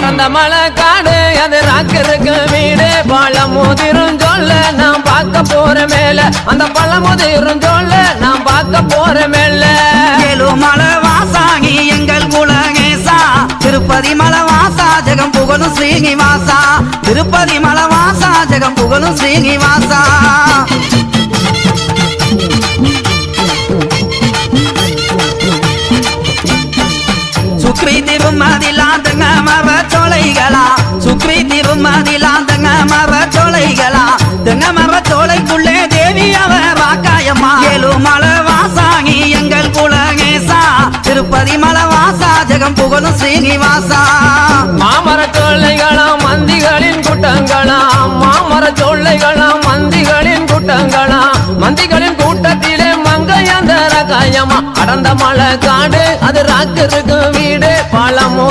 பறந்த மலை காடு அது ராக்கருக்கு வீடு. பழமுதிரும் சொல்ல நான் பார்க்க போற மேல. அந்த பழமுதிரும் சொல்ல நான் பார்க்க போற மேல. மலை வாசாங்கி எங்கள் குலகேசா திருப்பதி மலை வாசா ஜெகம் புகழும் ஸ்ரீனிவாசா. திருப்பதி மலை வாசா ஜெகம் புகழும் ஸ்ரீனிவாசா. சுக்ரி திருமதிலாந்தங்க வாக்காயம்மா ஏழுமலை வாசாகி எங்கள் குலகேசா. திருப்பதி மலவாசா ஜெகம் புகழும் ஸ்ரீனிவாசா மாமர சோலைகளாம் மந்திகளின் கூட்டங்களாம். மாமர சோலைகளாம் மந்திகளின் கூட்டங்களாம். மந்திகளின் கூட்டத்திலே மங்கையந்தர காயமா. அடந்த மலை காடு அது ராக்கருக்கு வீடு. பழமோ